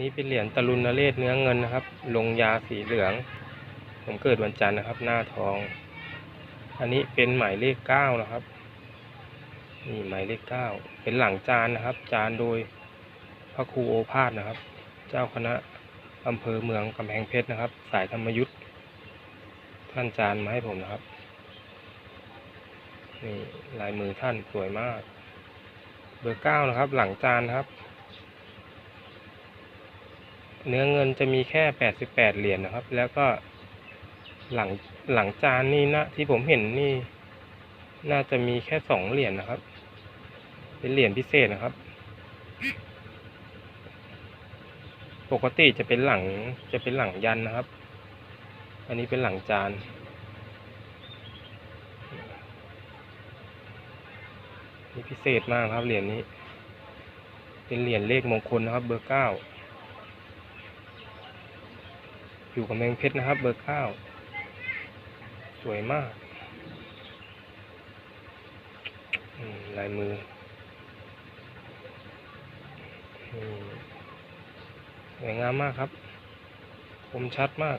นี่เป็นเหรียญตะลุนนเรศเนื้อเงินนะครับ ลงยาสีเหลือง ผมเกิดวันจันทร์นะครับ หน้าทอง อันนี้เป็นหมายเลขเก้านะครับ นี่หมายเลขเก้า เป็นหลังจานนะครับ จานโดยพระครูโอภาสนะครับ เจ้าคณะอำเภอเมืองกำแพงเพชรนะครับ สายธรรมยุทธท่านจานมาให้ผมนะครับ นี่ลายมือท่านสวยมาก เบอร์เก้านะครับ หลังจานครับ เนื้อเงินจะมีแค่แปดสิบแปดเหรียญนะครับ แล้วก็หลังหลังจานนี่นะที่ผมเห็นนี่ น่าจะมีแค่สองเหรียญนะครับ เป็นเหรียญพิเศษนะครับ ปกติจะเป็นหลังจะเป็นหลังยันนะครับ อันนี้เป็นหลังจานนี่พิเศษมากครับเหรียญนี้ เป็นเหรียญเลขมงคลนะครับ เบอร์เก้า อยู่กับแมงเพชรนะครับ เบอร์เก้าสวยมากลายมือสวยงามมากครับ คมชัดมาก